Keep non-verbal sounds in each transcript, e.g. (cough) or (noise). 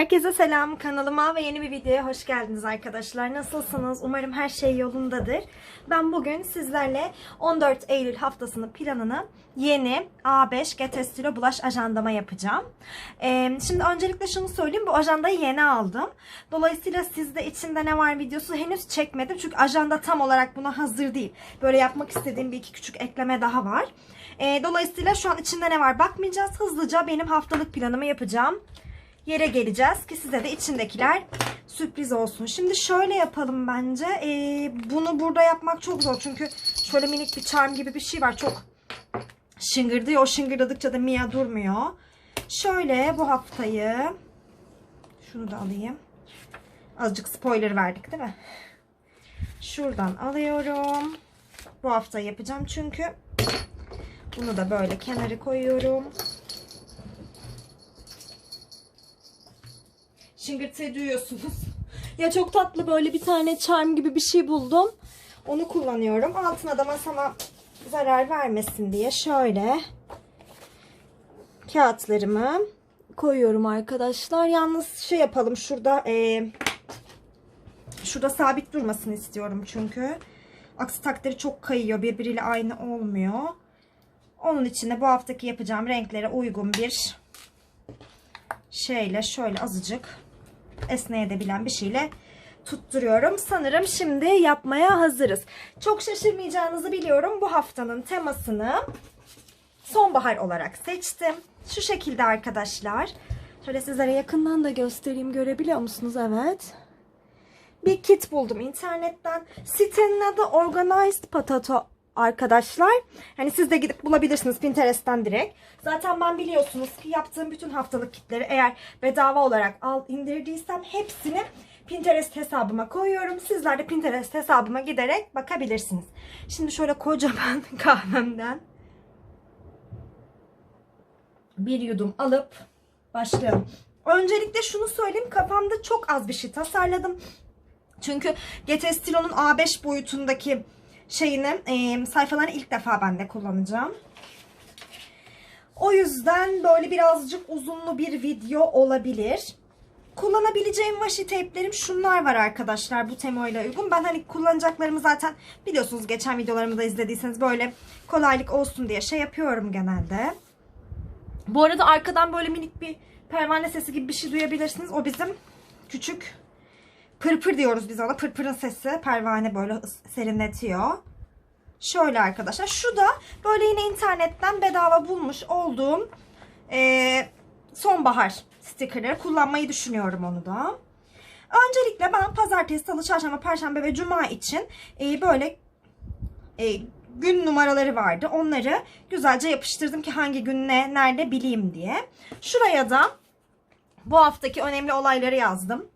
Herkese selam kanalıma ve yeni bir videoya hoş geldiniz arkadaşlar. Nasılsınız? Umarım her şey yolundadır. Ben bugün sizlerle 14 Eylül haftasının planını yeni A5 Get bulaş ajandama yapacağım. Ee, şimdi öncelikle şunu söyleyeyim. Bu ajandayı yeni aldım. Dolayısıyla sizde içinde ne var videosu henüz çekmedim. Çünkü ajanda tam olarak buna hazır değil. Böyle yapmak istediğim bir iki küçük ekleme daha var. Ee, dolayısıyla şu an içinde ne var bakmayacağız. Hızlıca benim haftalık planımı yapacağım yere geleceğiz ki size de içindekiler sürpriz olsun. Şimdi şöyle yapalım bence. Ee, bunu burada yapmak çok zor. Çünkü şöyle minik bir charm gibi bir şey var. Çok şıngırdıyor. O şıngırdadıkça da Mia durmuyor. Şöyle bu haftayı şunu da alayım. Azıcık spoiler verdik değil mi? Şuradan alıyorum. Bu hafta yapacağım çünkü. Bunu da böyle kenara koyuyorum. Şıngırtıyı duyuyorsunuz. Ya çok tatlı böyle bir tane charm gibi bir şey buldum. Onu kullanıyorum. Altına da masama zarar vermesin diye şöyle kağıtlarımı koyuyorum arkadaşlar. Yalnız şey yapalım şurada e, şurada sabit durmasını istiyorum çünkü. Aksi takdiri çok kayıyor. Birbiriyle aynı olmuyor. Onun için de bu haftaki yapacağım renklere uygun bir şeyle şöyle azıcık esneyebilen bir şeyle tutturuyorum. Sanırım şimdi yapmaya hazırız. Çok şaşırmayacağınızı biliyorum. Bu haftanın temasını sonbahar olarak seçtim. Şu şekilde arkadaşlar. Şöyle sizlere yakından da göstereyim. Görebiliyor musunuz? Evet. Bir kit buldum internetten. Sitenin adı Organized Potato arkadaşlar. Hani siz de gidip bulabilirsiniz Pinterest'ten direkt. Zaten ben biliyorsunuz ki yaptığım bütün haftalık kitleri eğer bedava olarak al indirdiysem hepsini Pinterest hesabıma koyuyorum. Sizler de Pinterest hesabıma giderek bakabilirsiniz. Şimdi şöyle kocaman (laughs) kahvemden bir yudum alıp başlayalım. Öncelikle şunu söyleyeyim. Kafamda çok az bir şey tasarladım. Çünkü GT Stilo'nun A5 boyutundaki şeyini e, sayfalarını ilk defa ben de kullanacağım. O yüzden böyle birazcık uzunlu bir video olabilir. Kullanabileceğim washi tape'lerim şunlar var arkadaşlar bu temayla uygun. Ben hani kullanacaklarımı zaten biliyorsunuz geçen videolarımı da izlediyseniz böyle kolaylık olsun diye şey yapıyorum genelde. Bu arada arkadan böyle minik bir pervane sesi gibi bir şey duyabilirsiniz. O bizim küçük pırpır diyoruz biz ona. Pırpırın sesi pervane böyle serinletiyor. Şöyle arkadaşlar. Şu da böyle yine internetten bedava bulmuş olduğum e, sonbahar stickerları kullanmayı düşünüyorum onu da. Öncelikle ben pazartesi, salı, çarşamba, perşembe ve cuma için e, böyle e, gün numaraları vardı. Onları güzelce yapıştırdım ki hangi gün ne, nerede bileyim diye. Şuraya da bu haftaki önemli olayları yazdım.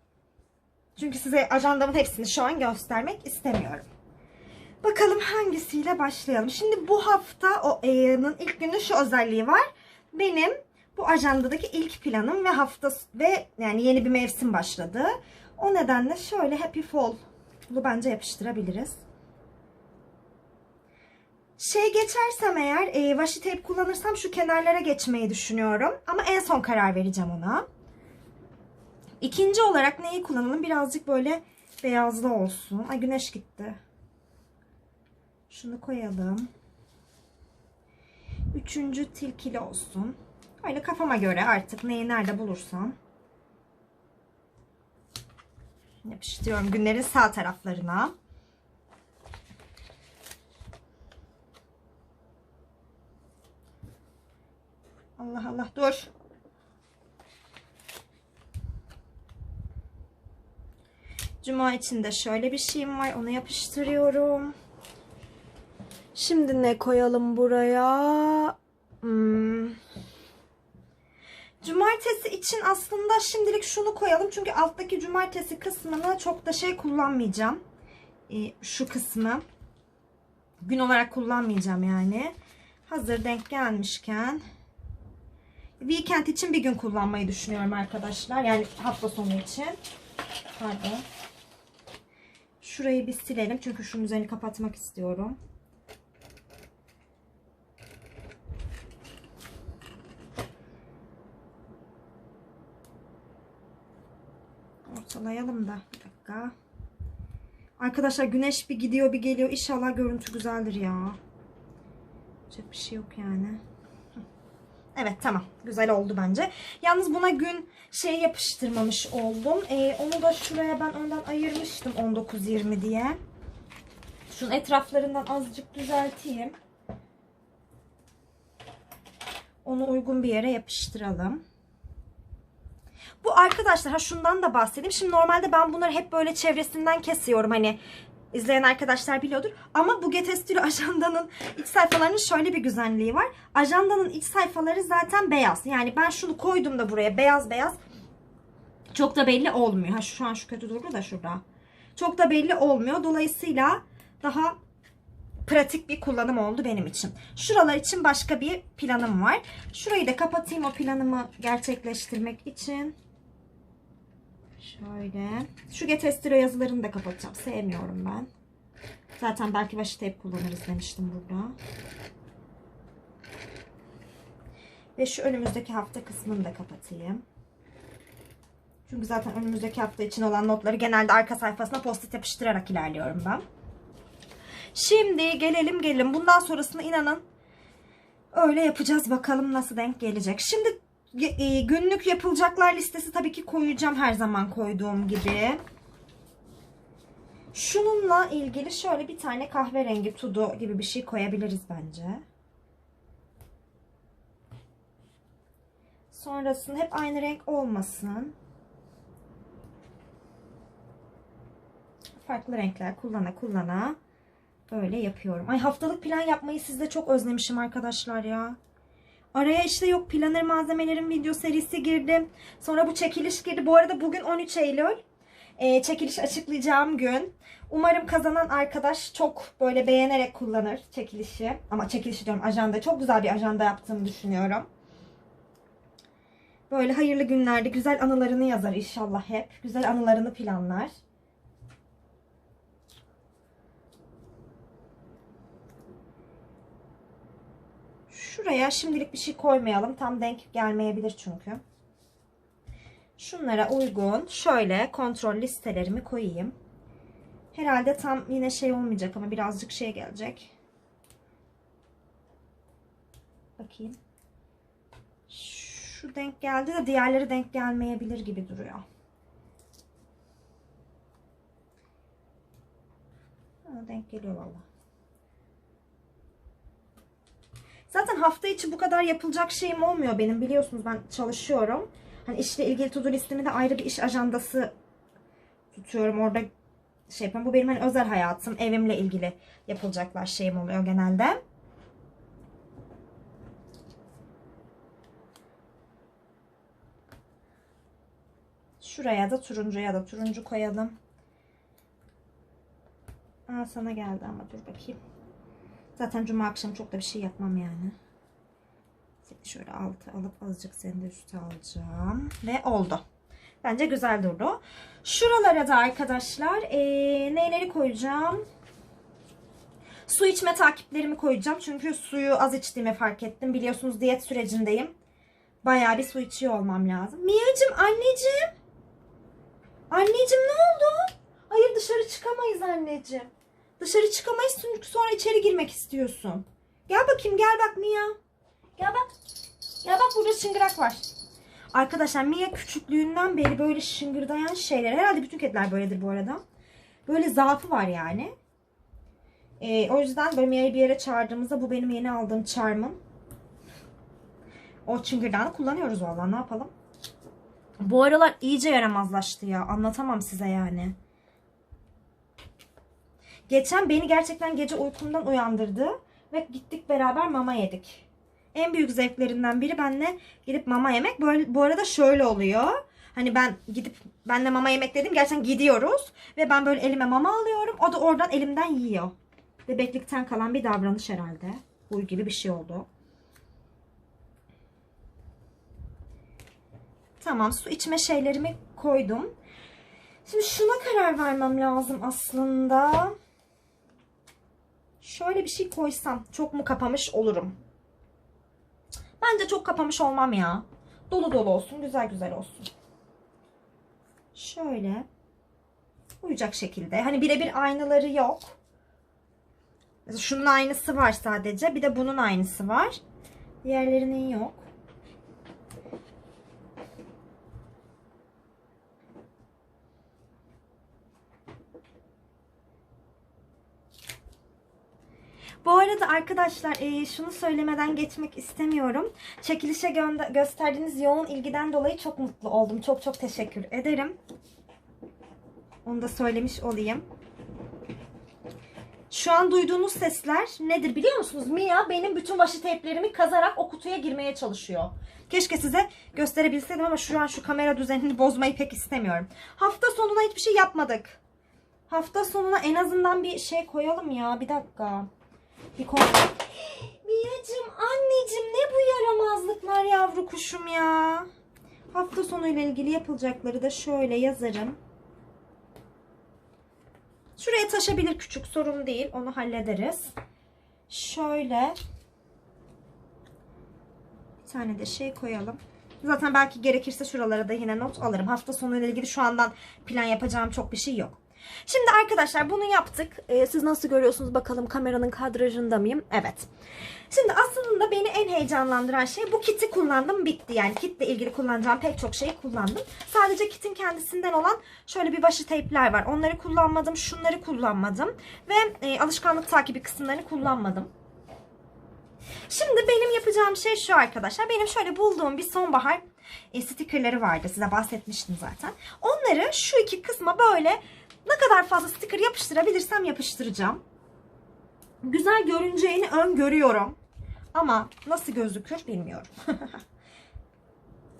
Çünkü size ajandamın hepsini şu an göstermek istemiyorum. Bakalım hangisiyle başlayalım. Şimdi bu hafta o ayının ilk günü şu özelliği var. Benim bu ajandadaki ilk planım ve hafta ve yani yeni bir mevsim başladı. O nedenle şöyle Happy Fall bunu bence yapıştırabiliriz. Şey geçersem eğer e, washi tape kullanırsam şu kenarlara geçmeyi düşünüyorum. Ama en son karar vereceğim ona. İkinci olarak neyi kullanalım? Birazcık böyle beyazlı olsun. Ay güneş gitti. Şunu koyalım. Üçüncü tilkili olsun. Öyle kafama göre artık neyi nerede bulursam. Yapıştırıyorum günlerin sağ taraflarına. Allah Allah dur. Cuma içinde şöyle bir şeyim var. Onu yapıştırıyorum. Şimdi ne koyalım buraya? Hmm. Cumartesi için aslında şimdilik şunu koyalım. Çünkü alttaki cumartesi kısmını çok da şey kullanmayacağım. Ee, şu kısmı. Gün olarak kullanmayacağım yani. Hazır denk gelmişken. Weekend için bir gün kullanmayı düşünüyorum arkadaşlar. Yani hafta sonu için. Pardon. Şurayı bir silelim. Çünkü şunun üzerini kapatmak istiyorum. Ortalayalım da. Bir dakika. Arkadaşlar güneş bir gidiyor bir geliyor. İnşallah görüntü güzeldir ya. Yapacak bir şey yok yani. Evet tamam. Güzel oldu bence. Yalnız buna gün şey yapıştırmamış oldum. Ee, onu da şuraya ben önden ayırmıştım 19-20 diye. Şunun etraflarından azıcık düzelteyim. Onu uygun bir yere yapıştıralım. Bu arkadaşlar ha şundan da bahsedeyim. Şimdi normalde ben bunları hep böyle çevresinden kesiyorum. Hani izleyen arkadaşlar biliyordur. Ama bu Getestilo ajandanın iç sayfalarının şöyle bir güzelliği var. Ajandanın iç sayfaları zaten beyaz. Yani ben şunu koydum da buraya beyaz beyaz. Çok da belli olmuyor. Ha şu an şu kötü durdu da şurada. Çok da belli olmuyor. Dolayısıyla daha pratik bir kullanım oldu benim için. Şuralar için başka bir planım var. Şurayı da kapatayım o planımı gerçekleştirmek için. Şöyle. Şu Getestilo yazılarını da kapatacağım. Sevmiyorum ben. Zaten belki başı tep kullanırız demiştim burada. Ve şu önümüzdeki hafta kısmını da kapatayım. Çünkü zaten önümüzdeki hafta için olan notları genelde arka sayfasına post-it yapıştırarak ilerliyorum ben. Şimdi gelelim gelelim. Bundan sonrasını inanın öyle yapacağız. Bakalım nasıl denk gelecek. Şimdi e, günlük yapılacaklar listesi tabii ki koyacağım her zaman koyduğum gibi. Şununla ilgili şöyle bir tane kahverengi tudu gibi bir şey koyabiliriz bence. Sonrasında hep aynı renk olmasın. Farklı renkler kullana kullana böyle yapıyorum. Ay haftalık plan yapmayı sizde çok özlemişim arkadaşlar ya. Araya işte yok planner malzemelerin video serisi girdi. Sonra bu çekiliş girdi. Bu arada bugün 13 Eylül. Ee, çekiliş açıklayacağım gün. Umarım kazanan arkadaş çok böyle beğenerek kullanır çekilişi. Ama çekilişi diyorum ajanda. Çok güzel bir ajanda yaptığımı düşünüyorum. Böyle hayırlı günlerde güzel anılarını yazar inşallah hep. Güzel anılarını planlar. Şuraya şimdilik bir şey koymayalım. Tam denk gelmeyebilir çünkü. Şunlara uygun şöyle kontrol listelerimi koyayım. Herhalde tam yine şey olmayacak ama birazcık şey gelecek. Bakayım. Şu denk geldi de diğerleri denk gelmeyebilir gibi duruyor. Ha, denk geliyor valla. Zaten hafta içi bu kadar yapılacak şeyim olmuyor benim. Biliyorsunuz ben çalışıyorum. Hani işle ilgili to-do listemi de ayrı bir iş ajandası tutuyorum. Orada şey yapıyorum. Bu benim hani özel hayatım, evimle ilgili yapılacaklar şeyim oluyor genelde. Şuraya da turuncuya da turuncu koyalım. Aa, sana geldi ama dur bakayım. Zaten cuma akşamı çok da bir şey yapmam yani. Şöyle altı alıp azıcık seni de üstü alacağım. Ve oldu. Bence güzel durdu. Şuralara da arkadaşlar ee, neyleri koyacağım? Su içme takiplerimi koyacağım. Çünkü suyu az içtiğimi fark ettim. Biliyorsunuz diyet sürecindeyim. Bayağı bir su içiyor olmam lazım. Mia'cığım anneciğim. Anneciğim ne oldu? Hayır dışarı çıkamayız anneciğim. Dışarı çıkamayız çünkü sonra içeri girmek istiyorsun. Gel bakayım gel bak Mia. Gel bak. Gel bak burada şıngırak var. Arkadaşlar Mia küçüklüğünden beri böyle şıngırdayan şeyler. Herhalde bütün kediler böyledir bu arada. Böyle zaafı var yani. Ee, o yüzden böyle Mia'yı bir yere çağırdığımızda bu benim yeni aldığım charm'ım. O çıngırdağını kullanıyoruz valla ne yapalım. Bu aralar iyice yaramazlaştı ya. Anlatamam size yani. Geçen beni gerçekten gece uykumdan uyandırdı ve gittik beraber mama yedik. En büyük zevklerinden biri benle gidip mama yemek. Böyle, bu arada şöyle oluyor. Hani ben gidip benle mama yemek dedim. Gerçekten gidiyoruz. Ve ben böyle elime mama alıyorum. O da oradan elimden yiyor. Bebeklikten kalan bir davranış herhalde. Bu gibi bir şey oldu. Tamam su içme şeylerimi koydum. Şimdi şuna karar vermem lazım aslında. Şöyle bir şey koysam çok mu kapamış olurum? Bence çok kapamış olmam ya. Dolu dolu olsun, güzel güzel olsun. Şöyle uyacak şekilde. Hani birebir aynaları yok. Şunun aynısı var sadece. Bir de bunun aynısı var. Diğerlerinin yok. Bu arada arkadaşlar e, şunu söylemeden geçmek istemiyorum. Çekilişe gönde- gösterdiğiniz yoğun ilgiden dolayı çok mutlu oldum. Çok çok teşekkür ederim. Onu da söylemiş olayım. Şu an duyduğunuz sesler nedir biliyor musunuz? Mia benim bütün washi tape'lerimi kazarak o kutuya girmeye çalışıyor. Keşke size gösterebilseydim ama şu an şu kamera düzenini bozmayı pek istemiyorum. Hafta sonuna hiçbir şey yapmadık. Hafta sonuna en azından bir şey koyalım ya. Bir dakika. Bir kon... (gasps) Mia'cığım anneciğim ne bu yaramazlıklar yavru kuşum ya. Hafta sonuyla ilgili yapılacakları da şöyle yazarım. Şuraya taşabilir küçük sorun değil. Onu hallederiz. Şöyle bir tane de şey koyalım. Zaten belki gerekirse şuralara da yine not alırım. Hafta sonuyla ilgili şu andan plan yapacağım çok bir şey yok. Şimdi arkadaşlar bunu yaptık. Ee, siz nasıl görüyorsunuz bakalım kameranın kadrajında mıyım? Evet. Şimdi aslında beni en heyecanlandıran şey bu kiti kullandım bitti. Yani kitle ilgili kullanacağım pek çok şeyi kullandım. Sadece kitin kendisinden olan şöyle bir washi tape'ler var. Onları kullanmadım. Şunları kullanmadım. Ve e, alışkanlık takibi kısımlarını kullanmadım. Şimdi benim yapacağım şey şu arkadaşlar. Benim şöyle bulduğum bir sonbahar e, stickerları vardı. Size bahsetmiştim zaten. Onları şu iki kısma böyle ne kadar fazla sticker yapıştırabilirsem yapıştıracağım. Güzel görüneceğini öngörüyorum. Ama nasıl gözükür bilmiyorum. (laughs)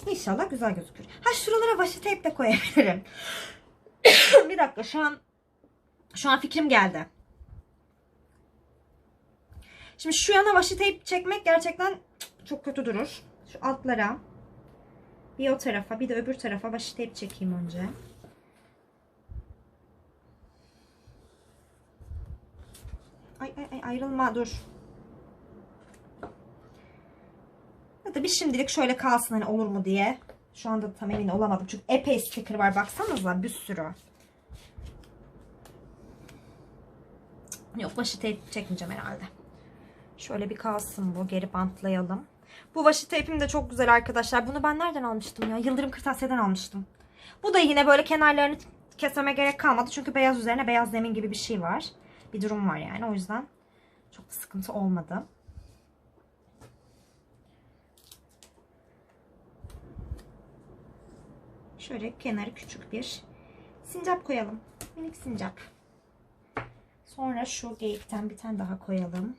İnşallah güzel gözükür. Ha şuralara washi tape de koyabilirim. (coughs) bir dakika şu an şu an fikrim geldi. Şimdi şu yana washi tape çekmek gerçekten çok kötü durur. Şu altlara bir o tarafa bir de öbür tarafa washi tape çekeyim önce. Ay ay ay ayrılma dur. Ya da bir şimdilik şöyle kalsın hani olur mu diye. Şu anda tam emin olamadım. Çünkü epey sticker var baksanıza bir sürü. Yok başı tape çekmeyeceğim herhalde. Şöyle bir kalsın bu. Geri bantlayalım. Bu washi tape'im de çok güzel arkadaşlar. Bunu ben nereden almıştım ya? Yıldırım Kırtasiye'den almıştım. Bu da yine böyle kenarlarını kesmeme gerek kalmadı. Çünkü beyaz üzerine beyaz zemin gibi bir şey var. Bir durum var yani. O yüzden çok da sıkıntı olmadı. Şöyle kenarı küçük bir sincap koyalım. Minik sincap. Sonra şu geyikten bir tane daha koyalım.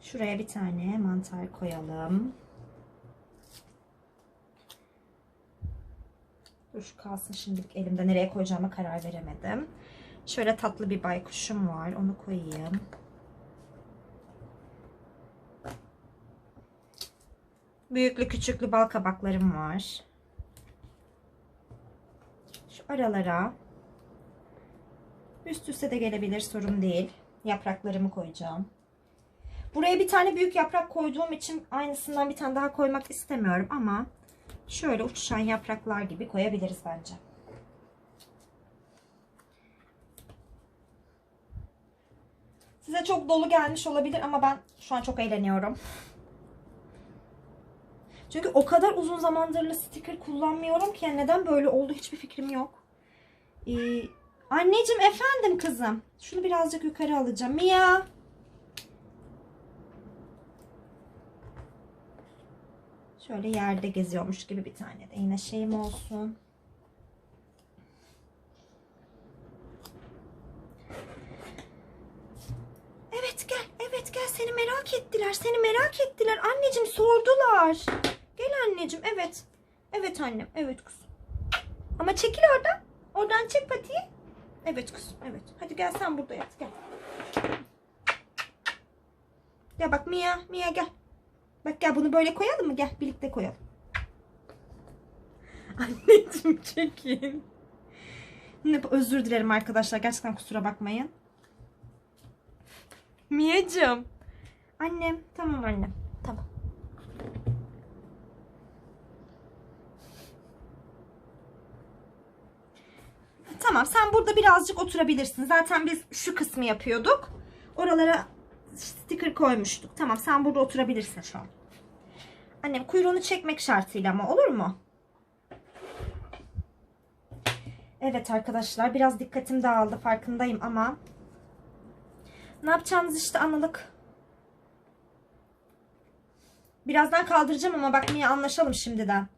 Şuraya bir tane mantar koyalım. Dur şu kalsın şimdilik elimde. Nereye koyacağıma karar veremedim. Şöyle tatlı bir baykuşum var. Onu koyayım. Büyüklü küçüklü bal kabaklarım var. Şu aralara üst üste de gelebilir sorun değil. Yapraklarımı koyacağım. Buraya bir tane büyük yaprak koyduğum için aynısından bir tane daha koymak istemiyorum ama şöyle uçuşan yapraklar gibi koyabiliriz bence. Size çok dolu gelmiş olabilir ama ben şu an çok eğleniyorum. Çünkü o kadar uzun zamandır sticker kullanmıyorum ki yani neden böyle oldu hiçbir fikrim yok. Ee, anneciğim efendim kızım. Şunu birazcık yukarı alacağım. Mia. Şöyle yerde geziyormuş gibi bir tane de yine şeyim olsun. Evet gel, evet gel seni merak ettiler, seni merak ettiler. Anneciğim sordular. Gel anneciğim, evet. Evet annem, evet kızım. Ama çekil oradan. Oradan çek patiyi. Evet kızım, evet. Hadi gel sen burada yat, gel. Gel bak Mia, Mia gel. Bak gel bunu böyle koyalım mı? Gel birlikte koyalım. (laughs) Anneciğim çekin. Özür dilerim arkadaşlar. Gerçekten kusura bakmayın. Miyacım. Annem. Tamam annem. Tamam. Tamam sen burada birazcık oturabilirsin. Zaten biz şu kısmı yapıyorduk. Oralara sticker koymuştuk. Tamam sen burada oturabilirsin şu an. Annem kuyruğunu çekmek şartıyla ama olur mu? Evet arkadaşlar biraz dikkatim dağıldı farkındayım ama ne yapacağımızı işte anladık. Birazdan kaldıracağım ama bak niye anlaşalım şimdiden.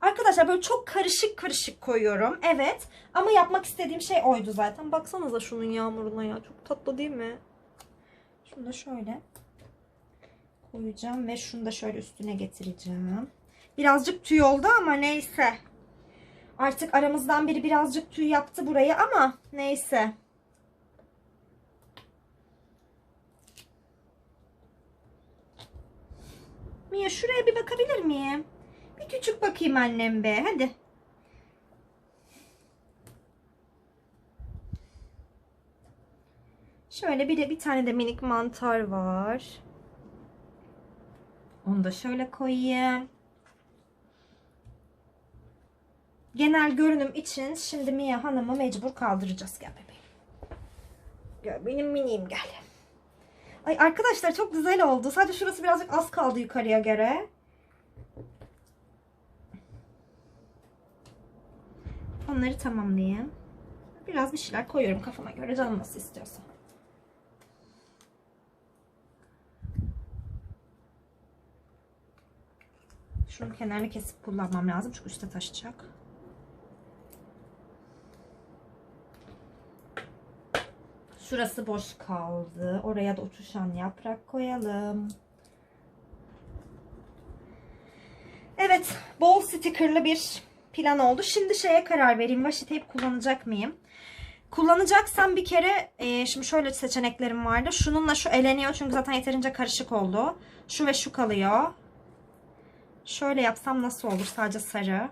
Arkadaşlar böyle çok karışık karışık koyuyorum. Evet. Ama yapmak istediğim şey oydu zaten. Baksanıza şunun yağmuruna ya. Çok tatlı değil mi? Şunu da şöyle koyacağım ve şunu da şöyle üstüne getireceğim. Birazcık tüy oldu ama neyse. Artık aramızdan biri birazcık tüy yaptı burayı ama neyse. Mia şuraya bir bakabilir miyim? Bir küçük bakayım annem be. Hadi. Şöyle bir de bir tane de minik mantar var. Onu da şöyle koyayım. Genel görünüm için şimdi Mia Hanım'ı mecbur kaldıracağız. Gel bebeğim. Gel benim miniğim gel. Ay arkadaşlar çok güzel oldu. Sadece şurası birazcık az kaldı yukarıya göre. Onları tamamlayayım. Biraz bir şeyler koyuyorum kafama göre canım nasıl istiyorsa. Şunun kenarını kesip kullanmam lazım çünkü üstte taşıyacak. Şurası boş kaldı. Oraya da uçuşan yaprak koyalım. Evet, bol stickerlı bir plan oldu. Şimdi şeye karar vereyim. Washi tape kullanacak mıyım? Kullanacaksam bir kere e, şimdi şöyle seçeneklerim vardı. Şununla şu eleniyor çünkü zaten yeterince karışık oldu. Şu ve şu kalıyor. Şöyle yapsam nasıl olur? Sadece sarı.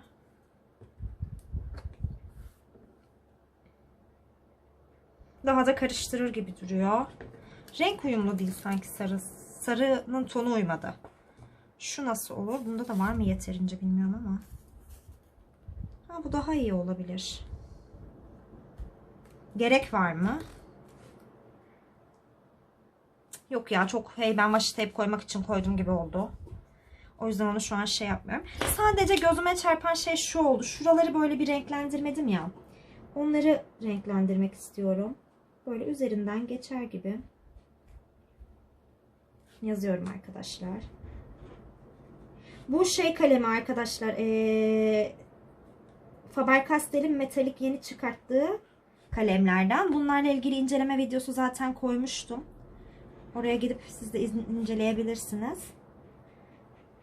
Daha da karıştırır gibi duruyor. Renk uyumlu değil sanki sarı. Sarının tonu uymadı. Şu nasıl olur? Bunda da var mı yeterince bilmiyorum ama. Ha, bu daha iyi olabilir. Gerek var mı? Yok ya çok hey ben washi tape koymak için koydum gibi oldu. O yüzden onu şu an şey yapmıyorum. Sadece gözüme çarpan şey şu oldu. Şuraları böyle bir renklendirmedim ya. Onları renklendirmek istiyorum. Böyle üzerinden geçer gibi. Yazıyorum arkadaşlar. Bu şey kalemi arkadaşlar. Ee, Faber-Castell'in metalik yeni çıkarttığı kalemlerden. Bunlarla ilgili inceleme videosu zaten koymuştum. Oraya gidip siz de inceleyebilirsiniz.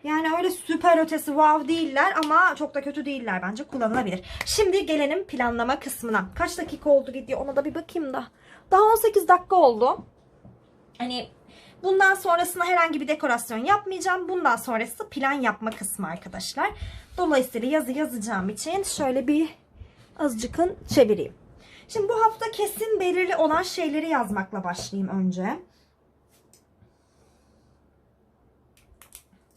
Yani öyle süper ötesi wow değiller ama çok da kötü değiller bence kullanılabilir. Şimdi gelelim planlama kısmına. Kaç dakika oldu video ona da bir bakayım da. Daha 18 dakika oldu. Hani bundan sonrasında herhangi bir dekorasyon yapmayacağım. Bundan sonrası plan yapma kısmı arkadaşlar. Dolayısıyla yazı yazacağım için şöyle bir azıcıkın çevireyim. Şimdi bu hafta kesin belirli olan şeyleri yazmakla başlayayım önce.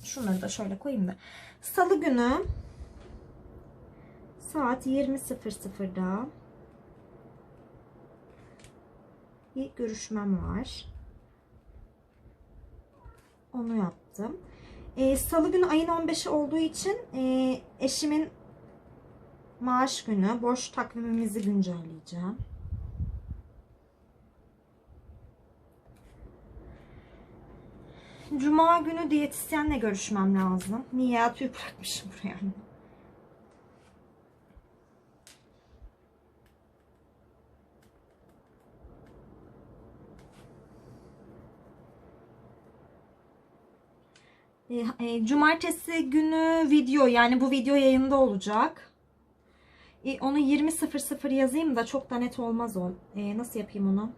Şunları da şöyle koyayım da. Salı günü saat 20.00'da bir görüşmem var. Onu yaptım. Ee, Salı günü ayın 15'i olduğu için e, eşimin maaş günü boş takvimimizi güncelleyeceğim. Cuma günü diyetisyenle görüşmem lazım. Niye tüy bırakmışım buraya. E, e, Cumartesi günü video yani bu video yayında olacak. E, onu 20.00 yazayım da çok da net olmaz o. E, nasıl yapayım onu?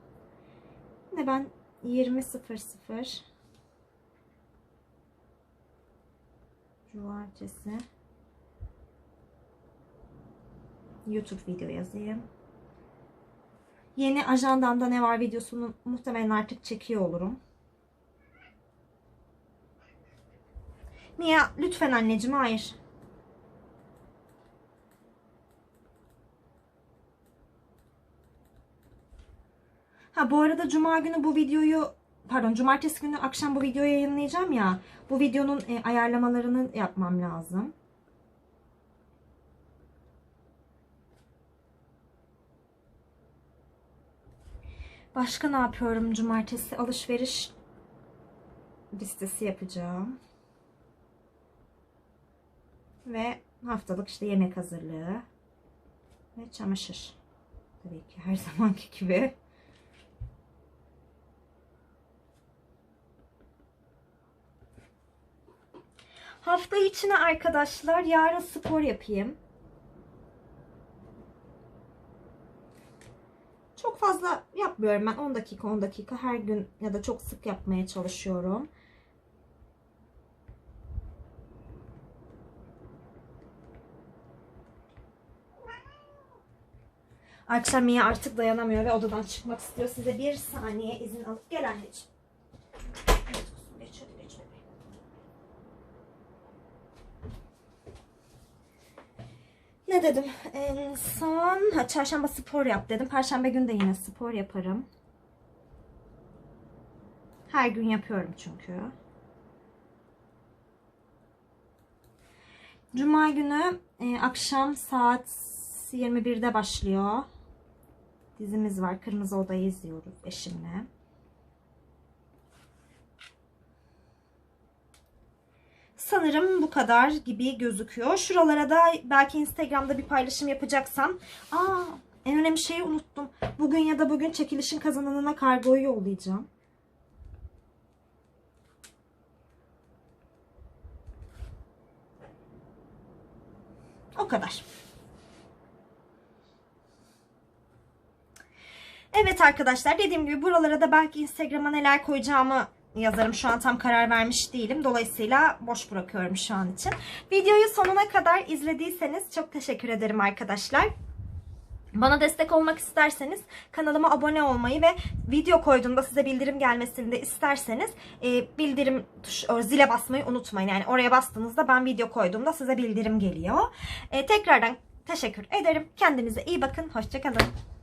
Ne ben 20.00 Cumartesi. YouTube video yazayım. Yeni ajandamda ne var videosunu muhtemelen artık çekiyor olurum. Niye? Lütfen anneciğim hayır. Ha bu arada cuma günü bu videoyu pardon cumartesi günü akşam bu videoyu yayınlayacağım ya. Bu videonun e, ayarlamalarını yapmam lazım. Başka ne yapıyorum cumartesi? Alışveriş listesi yapacağım. Ve haftalık işte yemek hazırlığı ve çamaşır. Tabii ki her (laughs) zamanki gibi. Hafta içine arkadaşlar yarın spor yapayım. Çok fazla yapmıyorum ben 10 dakika 10 dakika her gün ya da çok sık yapmaya çalışıyorum. Akşam Mia artık dayanamıyor ve odadan çıkmak istiyor. Size bir saniye izin alıp gel anneciğim. Evet kuzum, geç hadi geç bebeğim. Ne dedim? En son ha, çarşamba spor yap dedim. Perşembe günü de yine spor yaparım. Her gün yapıyorum çünkü. Cuma günü e, akşam saat 21'de başlıyor. Dizimiz var. Kırmızı Oda'yı izliyoruz eşimle. Sanırım bu kadar gibi gözüküyor. Şuralara da belki Instagram'da bir paylaşım yapacaksam. Aa, en önemli şeyi unuttum. Bugün ya da bugün çekilişin kazananına kargoyu yollayacağım. O kadar. Evet arkadaşlar dediğim gibi buralara da belki Instagram'a neler koyacağımı yazarım. Şu an tam karar vermiş değilim. Dolayısıyla boş bırakıyorum şu an için. Videoyu sonuna kadar izlediyseniz çok teşekkür ederim arkadaşlar. Bana destek olmak isterseniz kanalıma abone olmayı ve video koyduğumda size bildirim gelmesini de isterseniz e, bildirim tuş, zile basmayı unutmayın. Yani oraya bastığınızda ben video koyduğumda size bildirim geliyor. E, tekrardan teşekkür ederim. Kendinize iyi bakın. Hoşçakalın.